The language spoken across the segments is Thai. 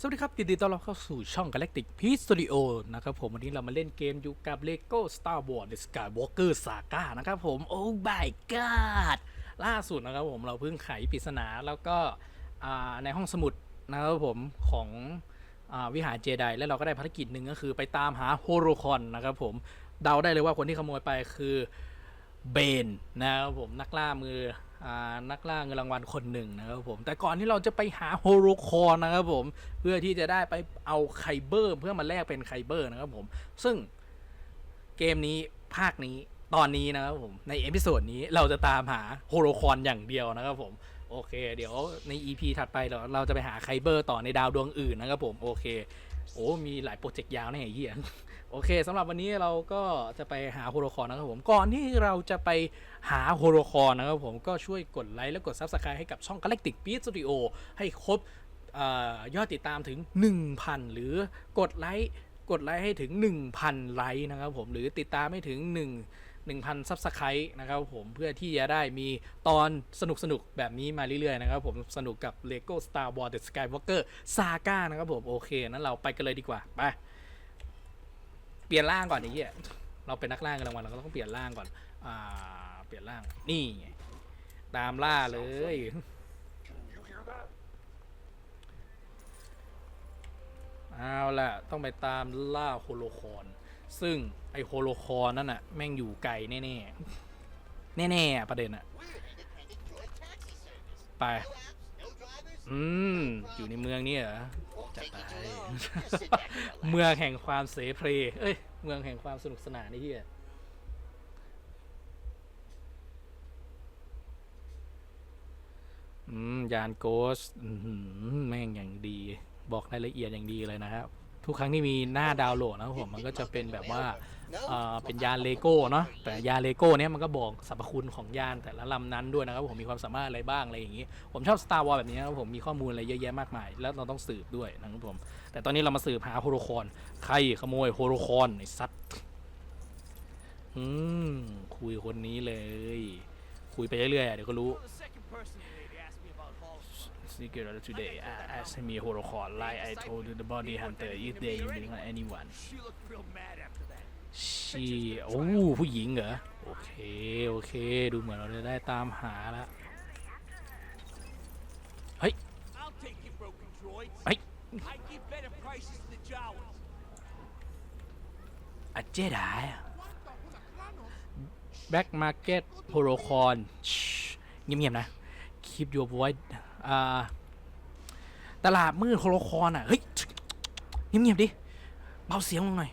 สวัสดีครับยินดีต้อนรับเข้าสู่ช่อง Galactic Peace Studio นะครับผมวันนี้เรามาเล่นเกมอยู่กับ Lego Star Wars The Skywalker Saga นะครับผม Oh my god ล่าสุดนะครับผมเราเพิ่งไขปริศนาแล้วก็ในห้องสมุดนะครับผมของอวิหารเจไดแล้วเราก็ได้ภารกิจหนึ่งก็คือไปตามหาโฮโรคอนนะครับผม เดาได้เลยว่าคนที่ขโมยไปคือเบนนะครับผมนักล่ามือ นักล่าเงินรางวัลคนหนึ่งนะครับผม แต่ก่อนที่เราจะไปหาโฮโรคอนนะครับผม เพื่อที่จะได้ไปเอาไคเบอร์ เพื่อมาแลกเป็นไคเบอร์นะครับผม ซึ่งเกมนี้ภาคนี้ตอนนี้นะครับผม ในเอพิโซดนี้เราจะตามหาโฮโรคอนอย่างเดียวนะครับผม โอเค เดี๋ยวใน EP ถัดไปเราเราจะไปหาไคเบอร์ต่อในดาวดวงอื่นนะครับผมโอเคโอ้มีหลายโปรเจกต์ยาวแน่เหี้ยโอเคสำหรับวันนี้เราก็จะไปหาโฮโลคอนนะครับผม ก่อนที่เราจะไป หาโฮโลคอนนะครับผมก็ช่วยกดไลค์และกด Subscribe ให้กับช่อง Galactic Beat Studio ให้ครบอยอดติดตามถึง 1,000 หรือกดไลค์กดไลค์ให้ถึง 1,000 ไลค์นะครับผมหรือติดตามให้ถึง 1 1,000 Subscribe นะครับผมเพื่อที่จะได้มีตอนสนุกสนุกแบบนี้มาเรื่อยๆนะครับผมสนุกกับ Lego Star Wars The Skywalker Saga นะครับผมโอเคนั้นเราไปกันเลยดีกว่า ไป เปลี่ยนร่างก่อนไอ้เหี้เราเป็นนักล่ากันรางวัลเราก็ต้องเปลี่ยนร่างก่อนอ่า เปลี่ยนร่าง นี่ไงตามล่าเลย เอาล่ะ ต้องไปตามล่าโฮโลคอน ซึ่งไอโฮโลคอนนั่นน่ะ แม่งอยู่ไกลแน่ๆ แน่ๆ ประเด็นอะไป อืม อยู่ในเมืองนี่เหรอ จัดไป เมืองแห่งความเสเพลเอ้ย เมืองแห่งความสนุกสนานนี่เฮีย อืมยานโกสแม่งอย่างดี บอกรายละเอียดอย่างดีเลยนะครับ ทุกครั้งที่มีหน้าดาวน์โหลดนะครับผมมันก็จะเป็นแบบว่าเอ่อเป็นยานเลโก้เนาะแต่ยานเลโก้เนี้ยมันก็บอกสรรพคุณของยานแต่ละลำนั้นด้วยนะครับผมมีความสามารถอะไรบ้างอะไรอย่างนี้ ผมชอบ Star Wars แบบนี้นะครับผมมีข้อมูลอะไรเยอะแยะมากมาย แล้วเราต้องสืบด้วยนะครับผม แต่ตอนนี้เรามาสืบหาโฮโลคอนใครขโมยโฮโลคอนไอ้สัตว์อืมคุยคนนี้เลย คุยไปเรื่อยๆอะเดี๋ยวก็รู้ You're the second person today to ask me about Holocron. Secret of today I asked me holocron like I told the body hunter if they using anyone She looked real mad after that. ชีโอ้ผู้หญิงเหรอ โอเค โอเค ดูเหมือนเราจะได้ตามหาละเฮ้ย I'll take your broken droids. Hey. I give better prices to the Jawas. อะเจไดแบ็กมาร์เก็ตโฮโลคอนเงียบๆนะ keep your voice อ่า ตลาดมืดโฮโลคอนอะเฮ้ยเงียบๆดิเบาเสียงลงหน่อย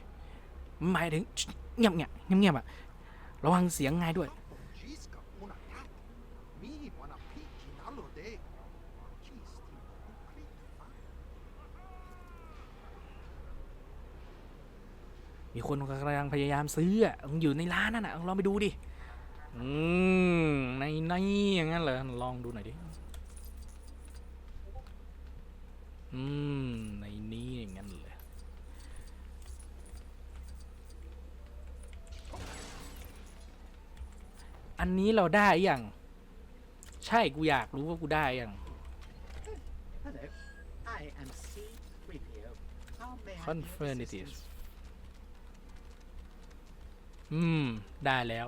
หมายถึงเงียบๆเงียบๆอะระวังเสียงไงด้วยมีคนกำลังพยายามซื้ออะอยู่ในร้านนั่นน่ะลองไปดูดิ อืม ในในอย่างนั้นเหรอ ลองดูหน่อยดิ อืม ในนี้อย่างนั้นเลย อันนี้เราได้ยัง ใช่กูอยากรู้ว่ากูได้ยัง Hello, I am C-3PO. How may I be of Confirmative assistance? อืม ได้แล้ว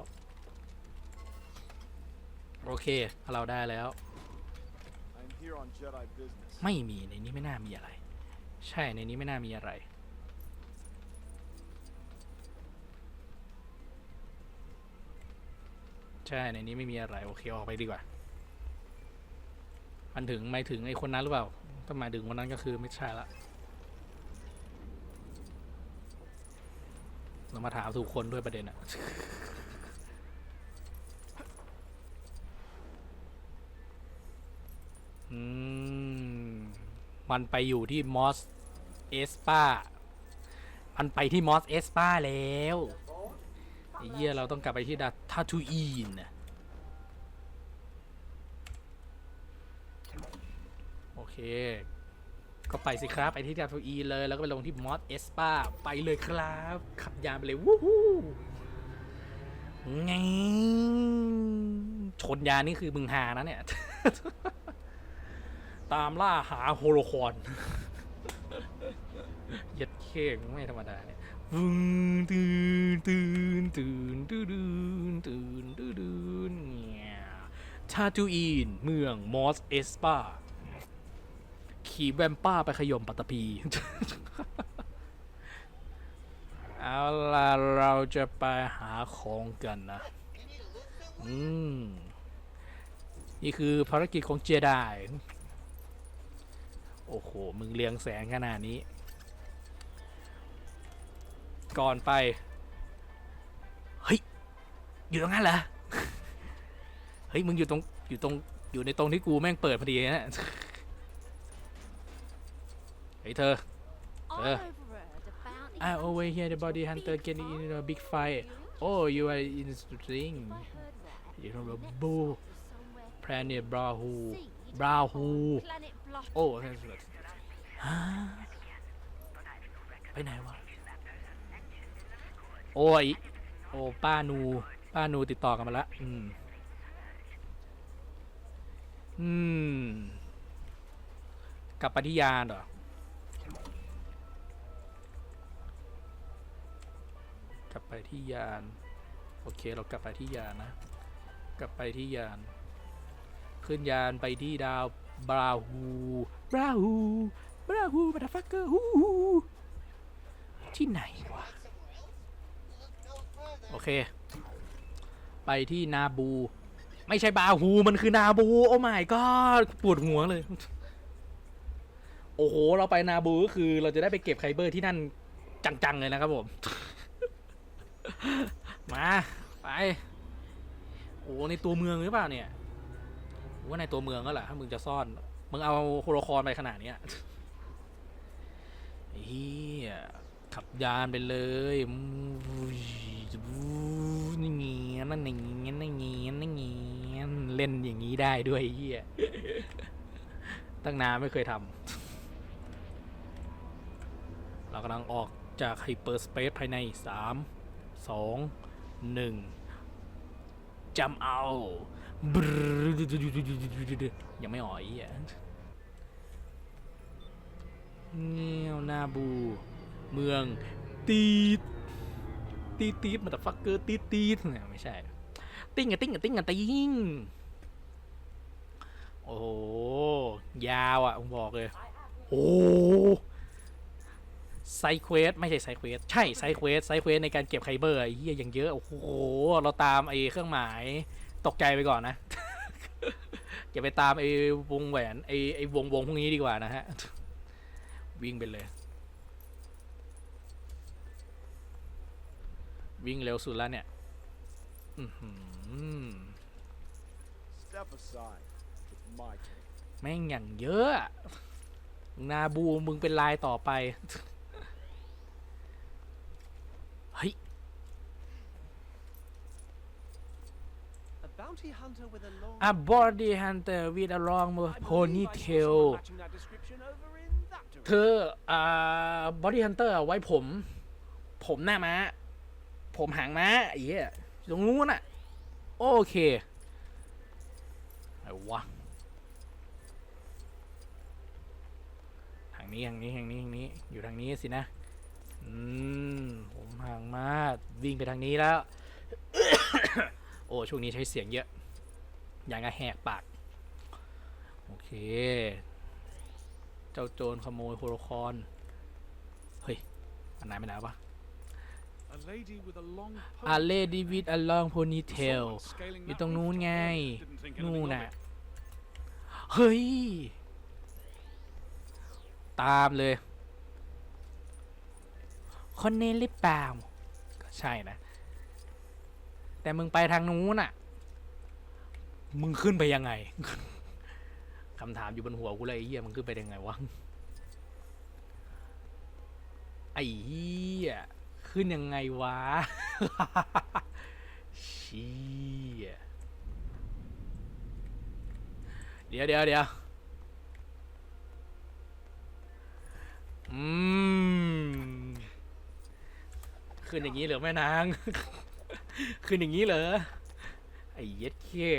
โอเค เราได้แล้ว ไม่มีในนี้ไม่น่ามีอะไร ใช่ในนี้ไม่น่ามีอะไร ใช่ในนี้ไม่มีอะไรโอเคออกไปดีกว่า มันถึงไม่ถึงไอ้คนนั้นหรือเปล่าถ้าหมายถึงคนนั้นก็คือไม่ใช่ละเรามาถามถูกคนด้วยประเด็นอะ อืม มันไปอยู่ที่มอสเอสปามันไปที่มอสเอสปาแล้วไอ้เหี้ยเราต้องกลับไปที่ดัตทาทูอีนนะโอเค ก็ไปสิครับ ไปที่ดัตทูอีนเลย แล้วก็ไปลงที่มอสเอสปาไปเลยครับ ขับยานไปเลยวู้ฮู้ไงชนยานี่คือมึงหานะเนี่ย ตามล่าหาโฮโลคอนไม่ธรรมดาเนี่ยวึงตื่นตื่นตื่นตื่นตื่นตื่นตื่นเนี่ยทาตูอินเมืองมอสเอสปาขี่แวมป้าไปขยมปัตตภีเอาล่ะเราจะไปหาของกันนะ อืม นี่คือภารกิจของเจได โอ้โห มึงเรียงแสงขนาดนี้ ก่อนไป เฮ้ย อยู่ตรงนั้นเหรอ เฮ้ย มึงอยู่ตรง อยู่ตรง อยู่ในตรงที่กูแม่งเปิดพอดีนะเฮ้ยเธอ I Uh. overheard a bounty I hunter over here the body big hunter getting in a farm. big fight. Oh, you are in the thing. If I heard right, You know, the the next bull stop is somewhere Planet Brahu. seed Brahu. โอ้นั่นสิฮะไปไหนวะ โอ้ย โอ้ป้านู ป้านูติดต่อกันมาละ อืม อืม กับไปที่ยานเหรอกลับไปที่ยาน โอเคเรากลับไปที่ยานนะ กลับไปที่ยาน ขึ้นยานไปที่ดาว บราฮูบราฮูบราฮูมาดฟักเกอร์ฮูฮูที่ไหนวะ โอเค ไปที่นาบู ไม่ใช่บาฮูมันคือนาบู โอ้ my god ปวดหัวเลย โอ้โห เราไปนาบูก็คือเราจะได้ไปเก็บไคเบอร์ที่นั่นจังๆเลยนะครับผม มา ไป โอ้ในตัวเมืองหรือเปล่าเนี่ย ว่าในตัวเมืองก็แหละถ้ามึงจะซ่อน มึงเอาโฮโลคอนไปขนาดเนี้ยเฮียขับยานไปเลยนี่เงี้ยนั่นอย่างงี้นั่นอย่างงี้นั่นอย่างงี้เล่นอย่างนี้ได้ด้วยเฮียตั้งนานไม่เคยทำเรากำลังออกจากไฮเปอร์สเปซภายใน 3 2 1จำเอา บยังไม่อ่อยอะเงี้ยวนาบู เมือง ตีดตีตีดมาแต่ฟักเกอร์ตีตีดเนี่ยไม่ใช่ ติ้งอะติ้งอะติ้งอะติ้งโอ้ยาวอะผมบอกเลย โอ้ไซเควสไม่ใช่ไซเควสใช่ไซเควสไซเควสในการเก็บไคเบอร์ไอ้เหี้ยอย่างเยอะ โอ้โห เราตามไอ้เครื่องหมาย ตกใจไปก่อนนะ อย่าไปตามไอ้วงแหวนไอ้ไอ้วงวงพวกนี้ดีกว่านะฮะ วิ่งไปเลย วิ่งเร็วสุดแล้วเนี่ย อื้อหือ Step aside. It's my turn. แม่งอย่างเยอะอะ นาบูมึงเป็นลายต่อไป เฮ้ย A bounty hunter with a long. a body hunter with a long I believe I saw ponytail someone matching that description over in that เธ direction. ออ่าบอดี้ฮันเตอร์ไว้ผม ผมหน้าม้า ผมหางม้าไอ้เหี้ยตรงนู้นน่ะ โอเคไอ้วะทางนี้ทางนี้ทางนี้ทางนี้ อยู่ทางนี้สินะ อืม ผมห่างมากวิ่งไปทางนี้แล้ว โอ้ช่วงนี้ใช้เสียงเยอะ อย่างกับแหกปาก โอเค เจ้าโจรขโมยโฮโลคอน เฮ้ย อันไหนไปไหนวะ A lady with a long อาเลดีวิดอลองโพนีเทล Someone scaling อยู่ that ตรงนู้น rooftop ไง earlier. Didn't think นู่น anything of น่ะ it. เฮ้ย ตามเลย คนนี้หรือเปล่า ก็ใช่นะ แต่มึงไปทางนู้นน่ะ มึงขึ้นไปยังไง คำถามอยู่บนหัวกูเลยไอ้เหี้ยมึงขึ้นไปได้ไงวะ ไอ้เหี้ยขึ้นยังไงวะ ชี่ยเดี๋ยวเดี๋ยวเดี๋ยวอืม ขึ้นอย่างนี้เหรอแม่นาง คืนอย่างนี้เหรอ ไอ้เย็ดเค้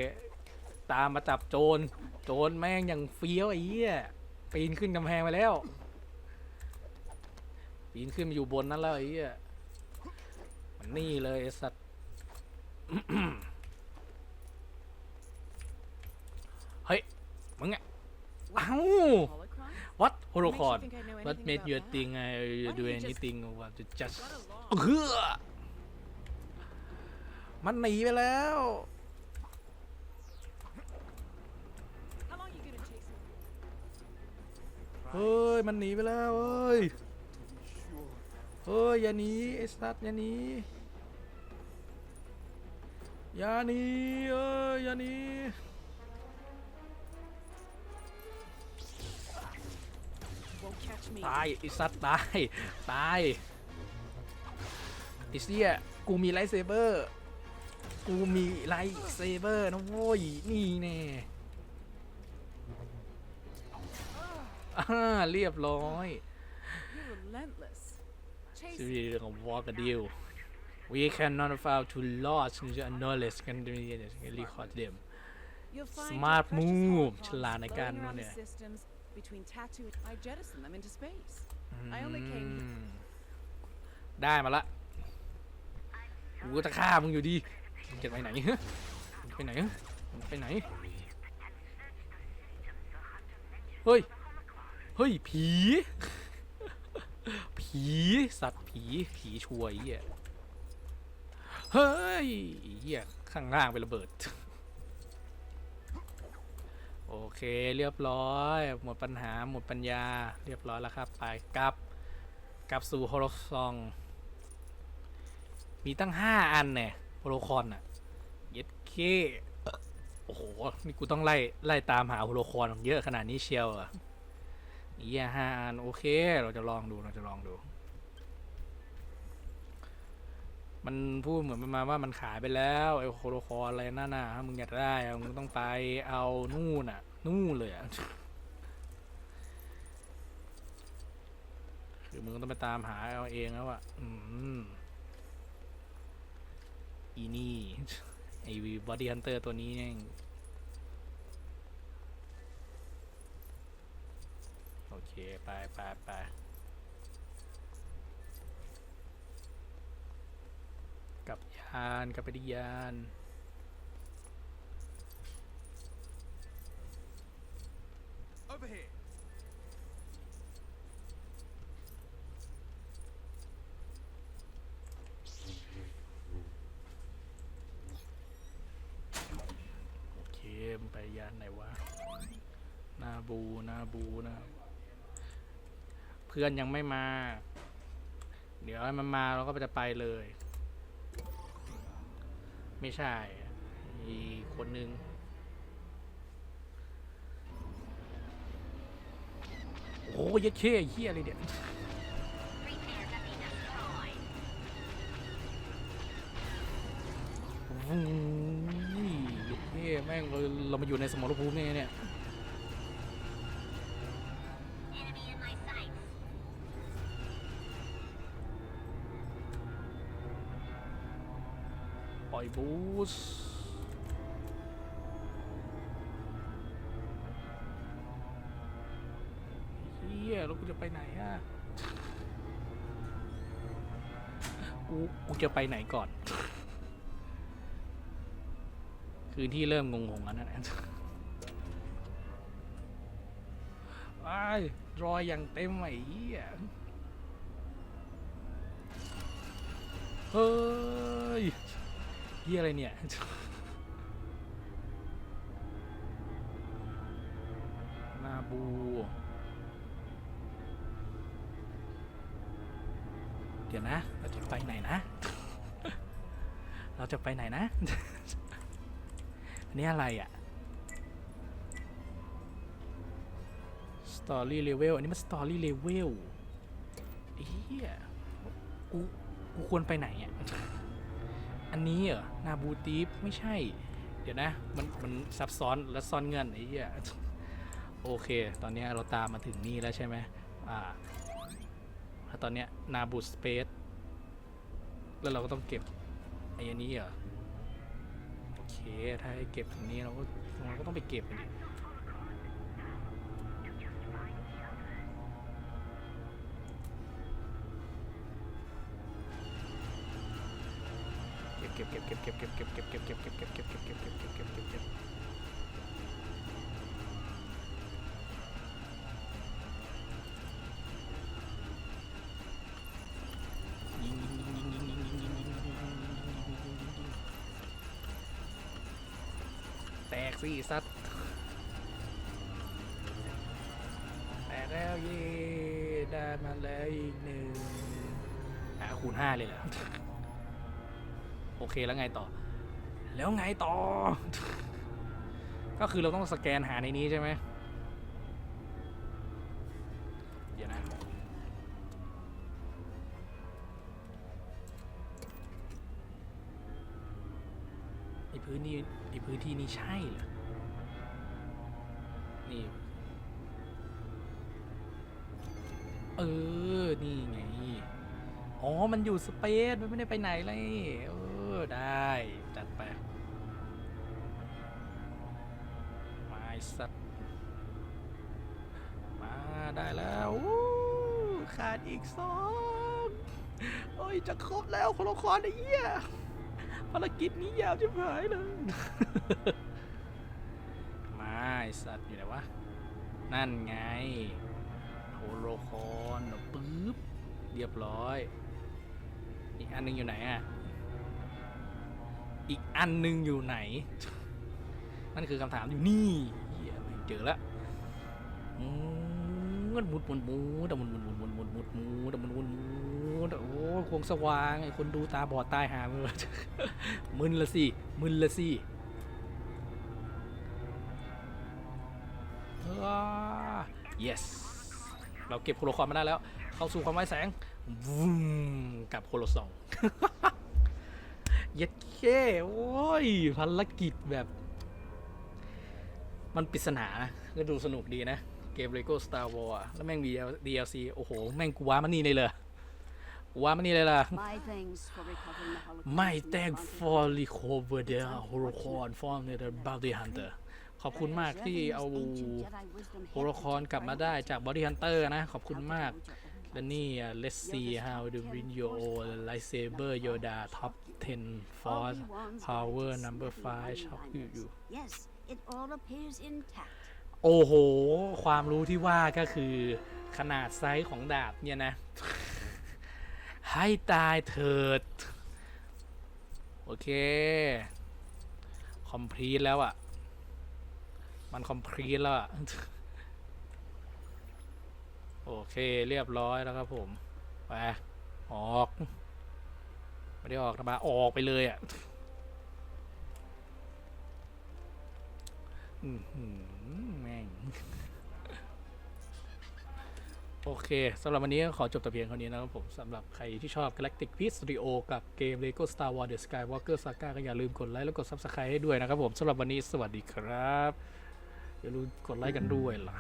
ตามมาจับโจร โจรแม่งอย่างเฟี้ยวไอ้เหี้ย ปีนขึ้นกำแพงไปแล้ว ปีนขึ้นมาอยู่บนนั้นแล้วไอ้เหี้ย มันนี่เลยสัตว์เฮ้ย มึงอะเอ้า What Holocron What made you think I do anything about to just มันหนีไปแล้ว เฮ้ย มันหนีไปแล้วเฮ้ย เฮ้ย อย่าหนีไอ้สัตว์อย่าหนีอย่าหนีเอ้ย อย่าหนีตายไอ้สัตว์ตาย ตายไอ้เสียกูมีไลท์เซเบอร์ กูมีไลท์เซเบอร์นะโว้ยนี่แน่อ่าเรียบร้อย You're relentless. Chase Civilian of walk a deal. We cannot afford to lose the knowledge can record them. You'll find Smart your precious move. holocrons ฉลาดในการ floating นู่น around เนี่ the ย systems between tattoo. I jettison them into space. I only came อืมได้มาละกูจะฆ่ามึงอยู่ดีมึง จะไปไหนฮะไปไหนฮะไปไหน เฮ้ย เฮ้ย ผี ผีสัตว์ผีผีช่วยเหี้ยเฮ้ยเหี้ยข้างล่างเป็นระเบิด โอเคเรียบร้อย หมดปัญหาหมดปัญญา เรียบร้อยแล้วครับ ไปกลับกลับสู่ฮโลซอง มีตั้งห้าอันเนี่ย โฮโลคอนอะเย็ดเคโอ้โหนี่กูต้องไล่ไล่ตามหาโฮโลคอนเยอะขนาดนี้เชียวเหรอนี่ห้าอันโอเค เราจะลองดูเราจะลองดู มันพูดเหมือนประมาณว่ามันขายไปแล้วไอ้โฮโลคอนอะไรนั่นน่ะถ้ามึงอยากได้มึงต้องไปเอานู่นน่ะ นู่นเลยอะคือมึงต้องไปตามหาเอาเองแล้วอะอืม อีนี่ ไอวีบอดี้ฮันเตอร์ตัวนี้เนี่ยโอเค ไปไปไปกับยานกับไปที่ยาน Over here. โอเคมึงไป ยานไหนวะนาบูนาบูนะ เพื่อนยังไม่มา เดี๋ยวให้มันมาเราก็จะไปเลย ไม่ใช่ อีคนนึงโอ้ยยัดเข้เฮียอะไรเนี่ยโอ้ยยัดเข้แม่งเราเรามาอยู่ในสมรภูมิเนี่ยเนี่ยปล่อยบูสเฮียแล้วกูจะไปไหนอะกูกูจะไปไหนก่อน คืนที่เริ่มงงๆแล้วนะไอ้ายรอยอย่างเต็มไอ้เหี้ยเฮ้ยเหี้ยอะไรเนี่ยนาบูเดี๋ยวนะ เราจะไปไหนนะ เราจะไปไหนนะ อันนี้อะไรอะ Story Level อันนี้มัน Story Level เฮียกูกูควรไปไหนอะ อันนี้เหรอ นาบูตีฟไม่ใช่ เดี๋ยวนะ มันมันซับซ้อนและซ่อนเงินไอ้เหี้ยโอเค ตอนนี้เราตามมาถึงนี่แล้วใช่ไหมอ่าแล้วตอนเนี้ยนาบูสเปซแล้วเราก็ต้องเก็บไอ้อันนี้เหรอ ถ้าให้เก็บถึงนี้เราก็เราก็ต้องไปเก็บมันดิเก็บเก็บเก็บเก็บเก็บเก็บเก็บเก็บเก็บเก็บเก็บเก็บเก็บเก็บเก็บเก็บ คูณห้าเลยเหรอโอเคแล้วไงต่อ แล้วไงต่อ ก็คือเราต้องสแกนหาในนี้ใช่ไหมเดี๋ยวนะไอพื้นที่ไอพื้นที่นี่ใช่เหรอ นี่ เออ นี่ไง อ๋อ มันอยู่สเปซมันไม่ได้ไปไหนเลยเออ ได้ จัดไปมาสัตว์มาได้แล้วอขาดอีกสองโอ้ย จะครบแล้วคนละครไอ้เหี้ยภารกิจนี้ยาวจะหายเลยมาไอสัตว์อยู่ไหนวะ นั่นไงโฮโลคอนปึ๊บเรียบร้อย อีกอันหนึงอยู่ไหนอะ อีกอันหนึงอยู่ไหน นั่นคือคำถามอยู่นี่เจอละมุดมุดมุดมุดมุดมุดมุดมุดมุดมุดมุดมุดมุดมุดโอ้ควงสว่างไอ้คนดูตาบอดตายหามือมึนละสิมึนละสิอ้า yes เราเก็บโคโลคอนมาได้แล้ว เข้าสู่ความไร้แสง วูมกับโคโลซองเย็ดเคโอ้ยภารกิจแบบ มันปริศนานะก็ดูสนุกดีนะ เกม Lego Star Wars อะแล้วแม่งมี DLC โอ้โห แม่งกูว้ามันนี่เลยเลยกูว้ามันนี่เลยล่ะ My thanks for recovering the holocaust. ไม่ from the thank bounty for recover the holocron from the bounty hunter ขอบคุณมากที่เอาโฮโลคอนกลับมาได้จากบอดี้ฮันเตอร์นะ ขอบคุณมาก และนี่อะ let's see how the win your own lightsaber Yoda top 10 force power number 5 shock you you Yes, it all appears intact. โอ้โห ความรู้ที่ว่าก็คือขนาดไซส์ของดาบเนี่ยนะ ให้ตายเถิด โอเค คอมพลีทแล้วอะ่ะ มันคอมพลีทแล้วอะ่ะ โอเคเรียบร้อยแล้วครับผมไปออกไม่ได้ออกนะบาออกไปเลยอะ่ะแม่งโอเคสำหรับวันนี้ขอจบแต่เพียงเท่านี้นะครับผมสำหรับใครที่ชอบ Galactic Peace Studio กับเกม Lego Star Wars The Skywalker Saga ก็อย่าลืมกดไลค์และกด Subscribe ให้ด้วยนะครับผมสำหรับวันนี้สวัสดีครับ อย่าลืมกดไลค์กันด้วยล่ะ